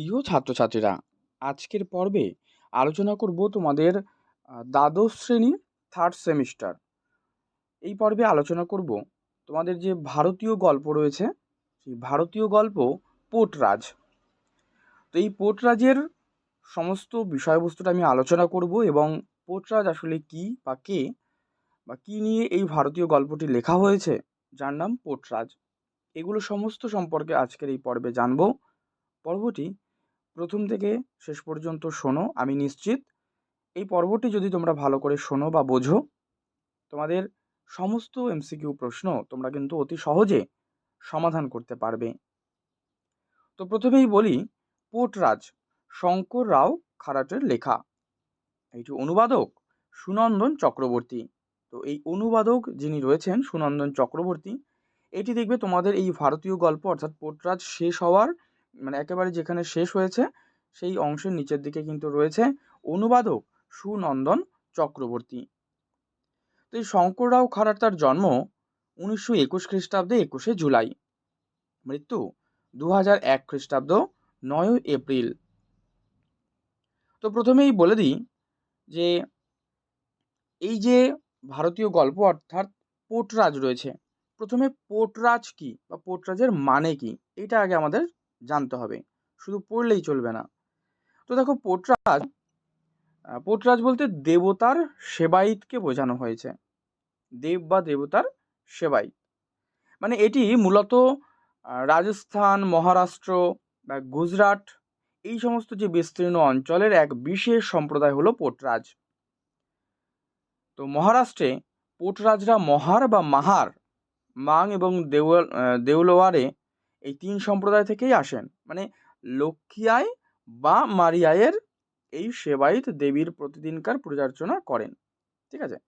প্রিয় ছাত্রছাত্রীরা, আজকের পর্বে আলোচনা করব তোমাদের দ্বাদশ শ্রেণি থার্ড সেমিস্টার এই পর্বে আলোচনা করব তোমাদের যে ভারতীয় গল্প রয়েছে, সেই ভারতীয় গল্প পোটরাজ। তো এই পোটরাজের সমস্ত বিষয়বস্তুটা আমি আলোচনা করব এবং পোটরাজ আসলে কি বা কে বা কী নিয়ে এই ভারতীয় গল্পটি লেখা হয়েছে, যার নাম পোটরাজ। এগুলো সমস্ত সম্পর্কে আজকের এই পর্বে জানব। পর্বটি প্রথম থেকে শেষ পর্যন্ত শোনো, আমি নিশ্চিত। এই পর্বটি যদি তোমরা ভালো করে শোনো বা বোঝো, তোমাদের সমস্ত এমসিকিউ প্রশ্ন তোমরা কিন্তু অতি সহজে সমাধান করতে পারবে। তো প্রথমেই বলি, পোটরাজ, শঙ্কর রাও খারাটের লেখা। এইটি অনুবাদক, সুনন্দন চক্রবর্তী। তো এই অনুবাদক যিনি রয়েছেন, সুনন্দন চক্রবর্তী, এটি দেখবে তোমাদের এই ভারতীয় গল্প, অর্থাৎ পোটরাজ শেষ হওয়ার মানে একেবারে যেখানে শেষ হয়েছে, সেই অংশের নিচের দিকে কিন্তু রয়েছে অনুবাদক সুনন্দন চক্রবর্তী। তো এই শঙ্কররাও খারার তার জন্ম উনিশশো একুশ খ্রিস্টাব্দে একুশে জুলাই। মৃত্যু দু হাজার এক খ্রিস্টাব্দ নয় এপ্রিল। তো প্রথমেই বলে দিই যে এই যে ভারতীয় গল্প অর্থাৎ পোটরাজ রয়েছে, প্রথমে পোটরাজ কি বা পোটরাজের মানে কি? এটা আগে আমাদের জানতে হবে। শুধু পড়লেই চলবে না। তো দেখো পোটরাজ পোটরাজ বলতে দেবতার সেবাইতকে বোঝানো হয়েছে। দেব বা দেবতার সেবাইত মানে এটি মূলত রাজস্থান মহারাষ্ট্র বা গুজরাট এই সমস্ত যে বিস্তীর্ণ অঞ্চলের এক বিশেষ সম্প্রদায় হলো পোটরাজ। তো মহারাষ্ট্রে পোটরাজরা মহার বা মাহার মাং এবং দেউল আহ, দেউলওয়ারে এই তিন সম্প্রদায় থেকেই আসেন। মানে লক্ষ্মী আয় বা মারিয়ায়ের এই সেবায়িত দেবীর প্রতিদিনকার পূজার্চনা করেন। ঠিক আছে?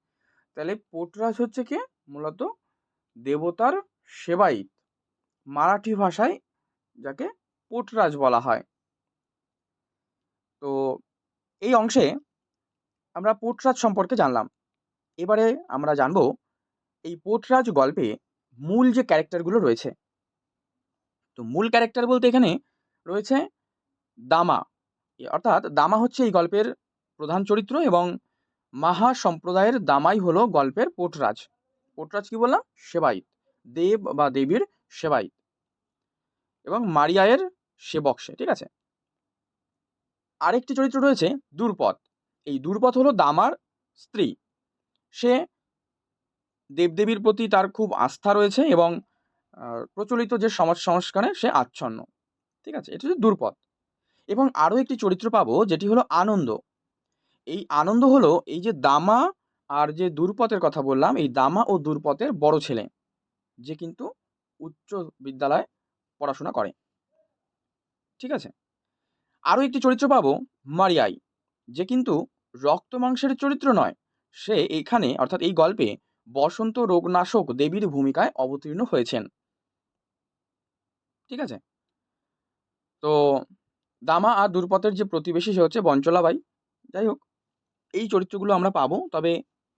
তাহলে পোটরাজ হচ্ছে কি? মূলত দেবতার সেবায়িত মারাঠি ভাষায় যাকে পোটরাজ বলা হয়। তো এই অংশে আমরা পোটরাজ সম্পর্কে জানলাম। এবারে আমরা জানব এই পোটরাজ গল্পে মূল যে ক্যারেক্টারগুলো রয়েছে তো মূল ক্যারেক্টার বলতে এখানে রয়েছে দামা। অর্থাৎ দামা হচ্ছে এই গল্পের প্রধান চরিত্র এবং মাহা সম্প্রদায়ের দামাই হলো গল্পের পোটরাজ। পোটরাজ কি বললাম? সেবাইত দেব বা দেবীর সেবাইত এবং মারিয়ায়ের সেবক সে, ঠিক আছে? আরেকটি চরিত্র রয়েছে দুর্পথ এই দুর্পথ হলো দামার স্ত্রী। সে দেবদেবীর প্রতি তার খুব আস্থা রয়েছে এবং প্রচলিত যে সমাজ সংস্কারে সে আচ্ছন্ন। ঠিক আছে? এটা হচ্ছে দুর্পথ এবং আরও একটি চরিত্র পাবো, যেটি হলো আনন্দ। এই আনন্দ হলো এই যে দামা আর যে দুর্পথের কথা বললাম, এই দামা ও দুর্পথের বড় ছেলে, যে কিন্তু উচ্চ বিদ্যালয়ে পড়াশোনা করে। ঠিক আছে? আরও একটি চরিত্র পাবো, মারিয়াই, যে কিন্তু রক্ত মাংসের চরিত্র নয়। সে এখানে অর্থাৎ এই গল্পে বসন্ত রোগনাশক দেবীর ভূমিকায় অবতীর্ণ হয়েছেন। ঠিক আছে? তো দামা আর দুর্পথের যে প্রতিবেশী সে হচ্ছে বঞ্চলাবাই যাই হোক, এই চরিত্রগুলো আমরা পাবো, তবে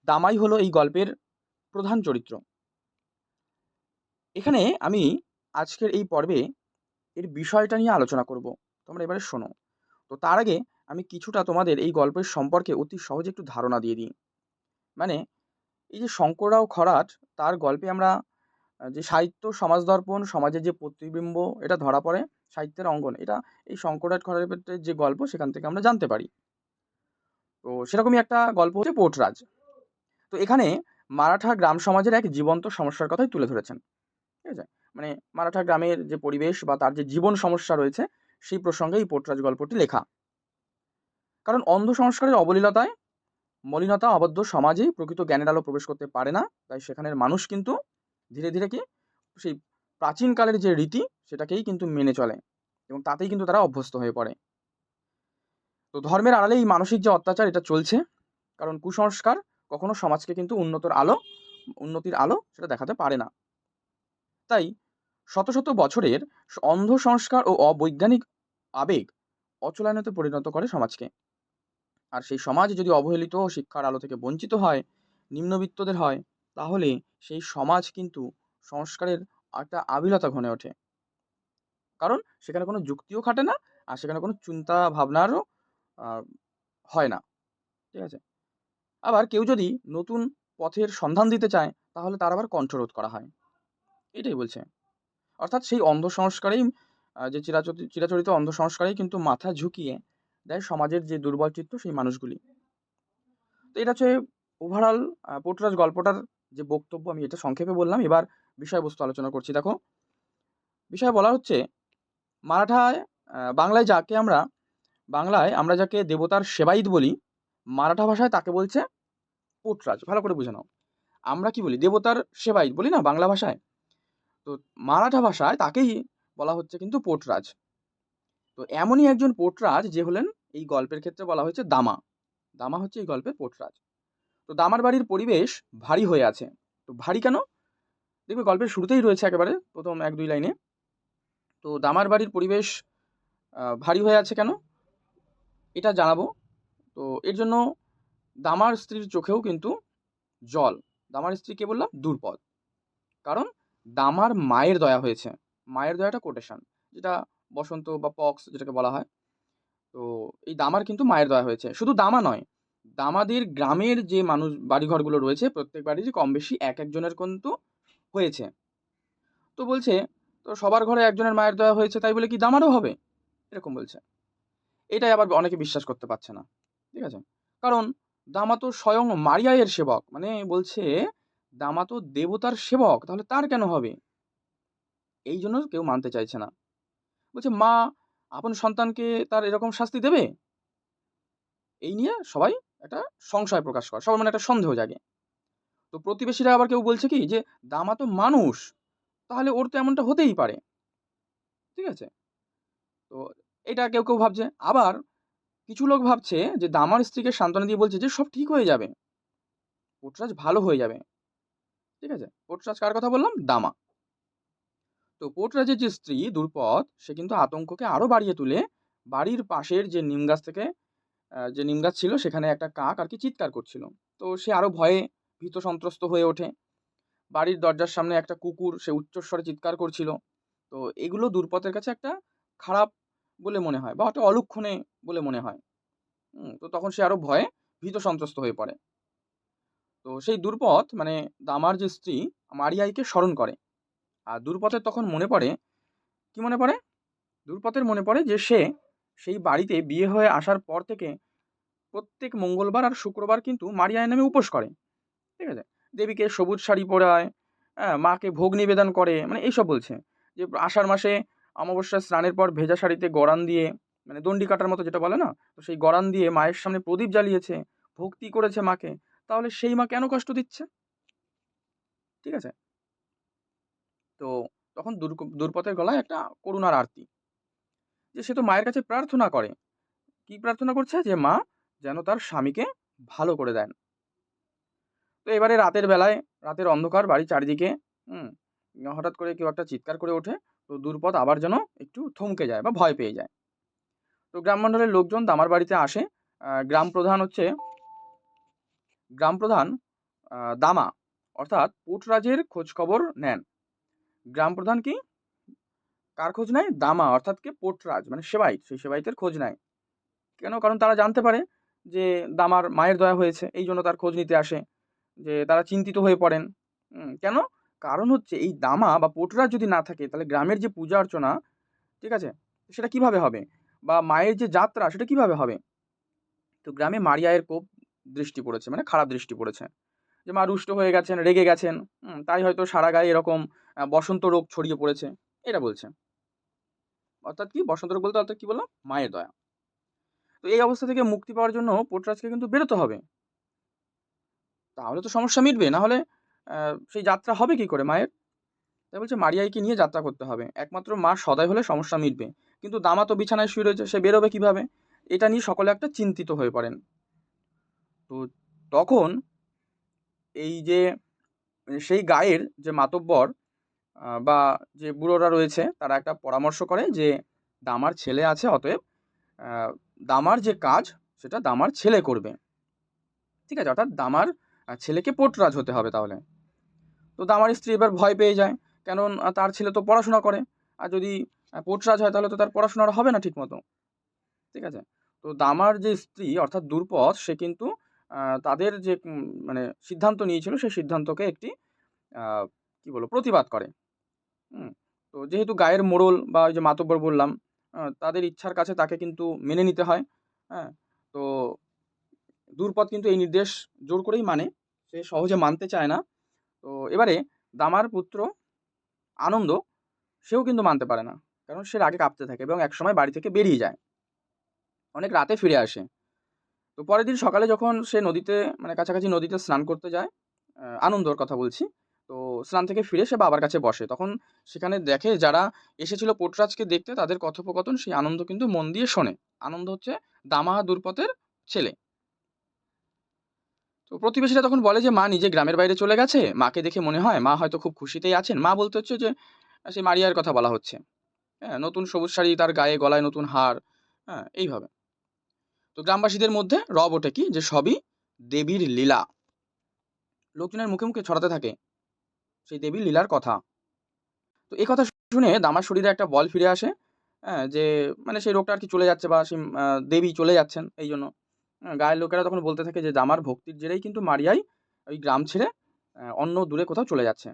দামাই হলো এই গল্পের প্রধান চরিত্র। এখানে আমি আজকের এই পর্বে এর বিষয়টা নিয়ে আলোচনা করব, তোমরা এবারে শোনো। তো তার আগে আমি কিছুটা তোমাদের এই গল্পের সম্পর্কে অতি সহজে একটু ধারণা দিয়ে দিই। মানে এই যে শঙ্কররাও খরাট তার গল্পে আমরা যে সাহিত্য, সমাজ দর্পণ, সমাজের যে প্রতিবিম্ব, এটা ধরা পড়ে সাহিত্যের অঙ্গন। এটা এই শঙ্কররাট খরাটের যে গল্প, সেখান থেকে আমরা জানতে পারি। তো সেরকমই একটা গল্প হচ্ছে পোটরাজ। তো এখানে মারাঠা গ্রাম সমাজের এক জীবন্ত সমস্যার কথাই তুলে ধরেছেন। ঠিক আছে? মানে মারাঠা গ্রামের যে পরিবেশ বা তার যে জীবন সমস্যা রয়েছে, সেই প্রসঙ্গে এই পোটরাজ গল্পটি লেখা। কারণ অন্ধ সংস্কারের অবলীলতায় মলিনতা আবদ্ধ সমাজেই প্রকৃত জ্ঞানের আলো প্রবেশ করতে পারে না। তাই সেখানের মানুষ কিন্তু ধীরে ধীরে কি সেই প্রাচীনকালের যে রীতি সেটাকেই কিন্তু মেনে চলে এবং তাতেই কিন্তু তারা অভ্যস্ত হয়ে পড়ে। তো ধর্মের আড়ালে এই মানসিক যে অত্যাচার এটা চলছে, কারণ কুসংস্কার কখনো সমাজকে কিন্তু উন্নতর আলো, উন্নতির আলো সেটা দেখাতে পারে না। তাই শত শত বছরের অন্ধ সংস্কার ও অবৈজ্ঞানিক আবেগ অচলায়নতে পরিণত করে সমাজকে। আর সেই সমাজ যদি অবহেলিত শিক্ষার আলো থেকে বঞ্চিত হয়, নিম্নবিত্তদের হয় তাহলে সেই সমাজ কিন্তু সংস্কারের একটা আবিলতা ঘনে ওঠে। কারণ সেখানে কোনো যুক্তিও খাটে না, আর সেখানে কোনো চিন্তা ভাবনারও হয় না। ঠিক আছে? আবার কেউ যদি নতুন পথের সন্ধান দিতে চায়, তাহলে তার আবার কণ্ঠরোধ করা হয়। এটাই বলছে। অর্থাৎ সেই অন্ধ সংস্কারেই যে চিরাচরিত চিরাচরিত অন্ধসংস্কারেই কিন্তু মাথা ঝুঁকিয়ে দেয় সমাজের যে দুর্বল চিত্র সেই মানুষগুলি। তো এটা হচ্ছে ওভারঅল পোটরাজ গল্পটার যে বক্তব্য আমি এটা সংক্ষেপে বললাম, এবার বিষয়বস্তু আলোচনা করছি। দেখো, বিষয় বলা হচ্ছে, মারাঠায় বাংলায় যাকে আমরা, বাংলায় আমরা যাকে দেবতার সেবাইত বলি, মারাঠা ভাষায় তাকে বলছে পোটরাজ। ভালো করে বুঝে নাও। আমরা কি বলি? দেবতার সেবাইত বলি না, বাংলা ভাষায়? তো মারাঠা ভাষায় তাকেই বলা হচ্ছে কিন্তু পোটরাজ। তো এমনই একজন পোটরাজ যে হলেন এই গল্পের ক্ষেত্রে বলা হয়েছে দামা। দামা হচ্ছে এই গল্পের পোটরাজ। তো দামার বাড়ির পরিবেশ ভারী হয়ে আছে। তো ভারী কেন? দেখবে গল্পের শুরুতেই রয়েছে একেবারে, প্রথম এক দুই লাইনে। তো দামার বাড়ির পরিবেশ ভারী হয়ে আছে কেন? এটা জানাব। তো এর জন্য দামার স্ত্রীর চোখেও কিন্তু জল। দামার স্ত্রী কে বললাম? দুর্পদ। কারণ দামার মায়ের দয়া হয়েছে। মায়ের দয়াটা কোটেশন যেটা বসন্ত বা পক্স যেটাকে বলা হয়। তো এই দামার কিন্তু মায়ের দয়া হয়েছে। শুধু দামা নয় দামাদের গ্রামের যে মানুষ, বাড়িঘরগুলো রয়েছে প্রত্যেক বাড়িরই কম বেশি এক একজনের কিন্তু হয়েছে। তো বলছে, তো সবার ঘরে একজনের মায়ের দয়া হয়েছে, তাই বলে কি দামারও হবে? এরকম বলছে। এটাই আবার অনেকে বিশ্বাস করতে পারছে না, ঠিক আছে? কারণ দামা তো স্বয়ং মারিয়ায়ের সেবক মানে বলছে, দামা তো দেবতার সেবক, তাহলে তার কেন হবে? এই জন্য কেউ মানতে চাইছে না। বলছে, মা, আপন সন্তানকে তার এরকম শাস্তি দেবে? এই নিয়ে সবাই একটা সংশয় প্রকাশ করে। সবার মানে একটা সন্দেহ জাগে। তো প্রতিবেশীরা আবার কেউ বলছে কি যে, দামা তো মানুষ, তাহলে ওর তো এমনটা হতেই পারে। ঠিক আছে? তো এটা কেউ কেউ ভাবছে। আবার কিছু লোক ভাবছে যে, দামার স্ত্রীকে সান্ত্বনা দিয়ে বলছে যে, সব ঠিক হয়ে যাবে। পোটরাজ ভালো হয়ে যাবে। ঠিক আছে? পোটরাজ কার কথা বললাম? দামা। তো পোটরাজের যে স্ত্রী দুর্পদ, সে কিন্তু আতঙ্ককে আরও বাড়িয়ে তুলে বাড়ির পাশের যে নিম গাছ থেকে যে নিম গাছ ছিল, সেখানে একটা কাক আর কি চিৎকার করছিল। তো সে আরও ভয়ে ভীত সন্ত্রস্ত হয়ে ওঠে। বাড়ির দরজার সামনে একটা কুকুর, সে উচ্চস্বরে চিৎকার করছিল। তো এগুলো দুর্পথের কাছে একটা খারাপ বলে মনে হয়, বা একটা অলক্ষণে বলে মনে হয়। তো তখন সে আরও ভয়ে ভীত সন্ত্রস্ত হয়ে পড়ে। তো সেই দুর্পথ মানে দামার যে স্ত্রী মারিয়াইকে স্মরণ করে। আর দুর্পথের তখন মনে পড়ে, কি মনে পড়ে? দুর্পথের মনে পড়ে যে সে সেই বাড়িতে বিয়ে হয়ে আসার পর থেকে প্রত্যেক মঙ্গলবার আর শুক্রবার কিন্তু মারিয়ায় নামে উপোস করে। ঠিক আছে? দেবীকে সবুজ শাড়ি পরায় হ্যাঁ মাকে ভোগ নিবেদন করে মানে এইসব বলছে। যে আষাঢ় মাসে অমাবস্যা স্নানের পর ভেজা শাড়িতে গড়ান দিয়ে মানে দণ্ডি কাটার মতো যেটা বলে না? তো সেই গড়ান দিয়ে মায়ের সামনে প্রদীপ জ্বালিয়েছে, ভক্তি করেছে মাকে। তাহলে সেই মা কেন কষ্ট দিচ্ছে? ঠিক আছে? তো তখন দুর দুর্পথের গলায় একটা করুণার আরতি। যে সে তো মায়ের কাছে প্রার্থনা করে। কি প্রার্থনা করছে? যে মা যেন তার স্বামীকে ভালো করে দেন। তো এবারে রাতের বেলায়, রাতের অন্ধকার বাড়ি চারিদিকে, হুম, হঠাৎ করে কেউ একটা চিৎকার করে ওঠে, তো দুর্পদ আবার যেন একটু থমকে যায় বা ভয় পেয়ে যায়। তো গ্রামমণ্ডলের লোকজন দামার বাড়িতে আসে। গ্রাম প্রধান হচ্ছে, গ্রাম প্রধান দামা, অর্থাৎ পুটরাজের খোঁজখবর নেন। গ্রাম প্রধান কি? কার খোঁজ নেয়? দামা, অর্থাৎ কে? পোটরাজ মানে সেবাইত সেই সেবাইতের খোঁজ নেয়। কেন? কারণ তারা জানতে পারে যে দামার মায়ের দয়া হয়েছে, এই জন্য তার খোঁজ নিতে আসে, যে তারা চিন্তিত হয়ে পড়েন। কেন? কারণ হচ্ছে এই দামা বা পোটরাজ যদি না থাকে, তাহলে গ্রামের যে পূজা অর্চনা, ঠিক আছে? সেটা কীভাবে হবে? বা মায়ের যে যাত্রা, সেটা কীভাবে হবে? তো গ্রামে মারিয়ায়ের কোপ দৃষ্টি পড়েছে মানে খারাপ দৃষ্টি পড়েছে। যে মা রুষ্ট হয়ে গেছেন, রেগে গেছেন তাই হয়তো সারা গায়ে এরকম বসন্ত রোগ ছড়িয়ে পড়েছে, এটা বলছে। অর্থাৎ কি? বসন্ত রোগ বলতে অর্থাৎ কি বললাম? মায়ের দয়া। তো এই অবস্থা থেকে মুক্তি পাওয়ার জন্য পোটরাজকে কিন্তু বেরোতে হবে। তাহলে তো সমস্যা মিটবে। না হলে সেই যাত্রা হবে কি করে মায়ের? তাই বলছে, মারিয়াইকে নিয়ে যাত্রা করতে হবে। একমাত্র মা সদাই হলে সমস্যা মিটবে। কিন্তু দামা তো বিছানায় শুয়ে রয়েছে, সে বেরোবে কীভাবে? এটা নিয়ে সকলে একটা চিন্তিত হয়ে পড়েন। তো তখন এই যে, সেই গায়ের যে মাতব্বর বা যে বুড়োরা রয়েছে, তারা একটা পরামর্শ করে যে দামার ছেলে আছে, অতএব দামার যে কাজ, সেটা দামার ছেলে করবে। ঠিক আছে, অর্থাৎ দামার ছেলেকে পোটরাজ হতে হবে তাহলে। তো দামার স্ত্রী এবার ভয় পেয়ে যায় কারণ তার ছেলে তো পড়াশোনা করে, আর যদি পোর্টরাজ হয় তাহলে তো তার পড়াশোনা আর হবে না ঠিক মতো ঠিক আছে? তো দামার যে স্ত্রী, অর্থাৎ দুর্পথ সে কিন্তু তাদের যে মানে সিদ্ধান্ত নিয়েছিল সেই সিদ্ধান্তকে একটি কি বলব, প্রতিবাদ করে। তো যেহেতু গায়ের মোড়ল বা ওই যে মাতব্বর বললাম তাদের ইচ্ছার কাছে তাকে কিন্তু মেনে নিতে হয় হ্যাঁ তো দুর্পদ কিন্তু এই নির্দেশ জোর করেই মানে সে সহজে মানতে চায় না, তো এবারে দামার পুত্র আনন্দ, সেও কিন্তু মানতে পারে না, কারণ সে রাগে কাঁপতে থাকে এবং একসময় বাড়ি থেকে বেরিয়ে যায়, অনেক রাতে ফিরে আসে, তো পরের দিন সকালে যখন সে নদীতে মানে কাছাকাছি নদীতে স্নান করতে যায় আনন্দর কথা বলছি স্নান থেকে ফিরে সে বাবার কাছে বসে। তখন সেখানে দেখে যারা এসেছিল পোটরাজকে দেখতে, তাদের কথোপকথন সেই আনন্দ কিন্তু মন দিয়ে শোনে। আনন্দ হচ্ছে দামাহা দুর্পথের ছেলে। তো প্রতিবেশীরা তখন বলে যে, মা নিজে গ্রামের বাইরে চলে গেছে। মাকে দেখে মনে হয় মা হয়তো খুব খুশিতেই আছেন। মা বলতে হচ্ছে যে সেই মারিয়ার কথা বলা হচ্ছে। হ্যাঁ নতুন সবুজ শাড়ি তার গায়ে গলায় নতুন হার। হ্যাঁ এইভাবে। তো গ্রামবাসীদের মধ্যে রব ওঠে কি? যে, সবই দেবীর লীলা। লোকজনের মুখে মুখে ছড়াতে থাকে। সেই দেবী লীলার কথা। তো এই কথা শুনে দামার শরীরে একটা বল ফিরে আসে হ্যাঁ যে মানে সেই রোগটা আর কি চলে যাচ্ছে বা সেই দেবী চলে যাচ্ছেন এই জন্য। গায়ের লোকেরা তখন বলতে থাকে যে দামার ভক্তির জেরেই কিন্তু মারিয়াই ওই গ্রাম ছেড়ে অন্য দূরে কোথাও চলে যাচ্ছে।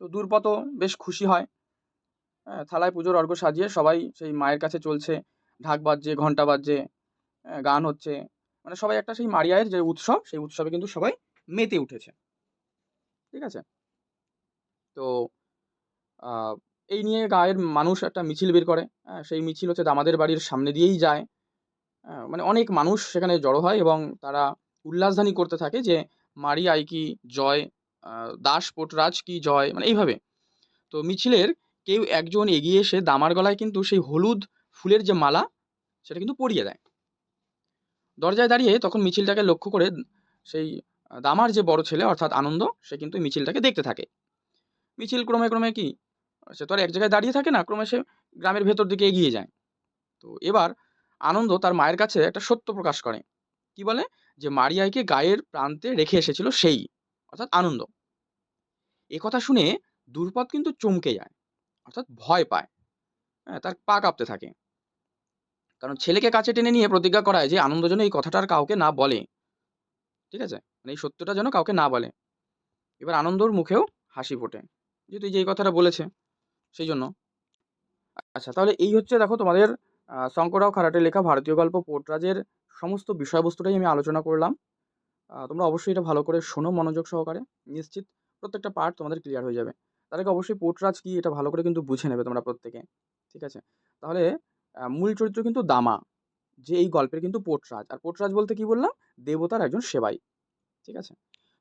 তো দূরপত বেশ খুশি হয়। হ্যাঁ থালায় পুজোর অর্ঘ্য সাজিয়ে সবাই সেই মায়ের কাছে চলছে ঢাক বাজছে ঘণ্টা বাজছে হ্যাঁ, গান হচ্ছে। মানে সবাই একটা সেই মারিয়ায়ের যে উৎসব সেই উৎসবে কিন্তু সবাই মেতে উঠেছে। ঠিক আছে? তো এই নিয়ে গায়ের মানুষ একটা মিছিল বের করে। হ্যাঁ, সেই মিছিল হচ্ছে দামাদের বাড়ির সামনে দিয়েই যায়। মানে অনেক মানুষ সেখানে জড়ো হয় এবং তারা উল্লাসধ্বনি করতে থাকে যে মারিয়াই কি জয় দাস পোটরাজ কি জয় মানে এইভাবে। তো মিছিলের কেউ একজন এগিয়ে এসে দামার গলায় কিন্তু সেই হলুদ ফুলের যে মালা সেটা কিন্তু পরিয়ে দেয়। দরজায় দাঁড়িয়ে তখন মিছিলটাকে লক্ষ্য করে সেই দামার যে বড় ছেলে অর্থাৎ আনন্দ সে কিন্তু মিছিলটাকে দেখতে থাকে। মিছিল ক্রমে ক্রমে কি? সে তো আর এক জায়গায় দাঁড়িয়ে থাকে না, ক্রমে সে গ্রামের ভেতর দিকে এগিয়ে যায়। তো এবার আনন্দ তার মায়ের কাছে একটা সত্য প্রকাশ করে। কি বলে? যে মারিয়াকে গায়ের প্রান্তে রেখে এসেছিল সেই, অর্থাৎ আনন্দ। এ কথা শুনে দুর্পদ কিন্তু চমকে যায়, অর্থাৎ ভয় পায়। হ্যাঁ তার পা কাঁপতে থাকে। কারণ ছেলেকে কাছে টেনে নিয়ে প্রতিজ্ঞা করায় যে আনন্দ যেন এই কথাটা আর কাউকে না বলে। ঠিক আছে? মানে এই সত্যটা যেন কাউকে না বলে। এবার আনন্দর মুখেও হাসি ফোটে। যেহেতু যে এই কথাটা বলেছে সেই জন্য আচ্ছা তাহলে এই হচ্ছে দেখো তোমাদের আহ, শঙ্কররাও খারাটে লেখা ভারতীয় গল্প পোর্টরাজের সমস্ত বিষয়বস্তুটাই আমি আলোচনা করলাম। তোমরা অবশ্যই এটা ভালো করে শোনো মনোযোগ সহকারে নিশ্চিত প্রত্যেকটা পার্ট তোমাদের ক্লিয়ার হয়ে যাবে। তার আগে অবশ্যই পোর্টরাজ কি এটা ভালো করে কিন্তু বুঝে নেবে তোমরা প্রত্যেকে ঠিক আছে? তাহলে মূল চরিত্র কিন্তু দামা যে এই গল্পের কিন্তু পোর্টরাজ আর পোর্টরাজ বলতে কি বললাম? দেবতার একজন সেবাই ঠিক আছে?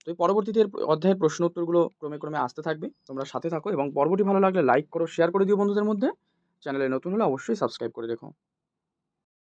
তো এই পরবর্তীতে অধ্যায়ের প্রশ্ন উত্তরগুলো ক্রমে ক্রমে আসতে থাকবে। তোমরা সাথে থাকো এবং পর্বটি ভালো লাগলে লাইক করো শেয়ার করে দিও বন্ধুদের মধ্যে। চ্যানেলে নতুন হলে অবশ্যই সাবস্ক্রাইব করে রেখো।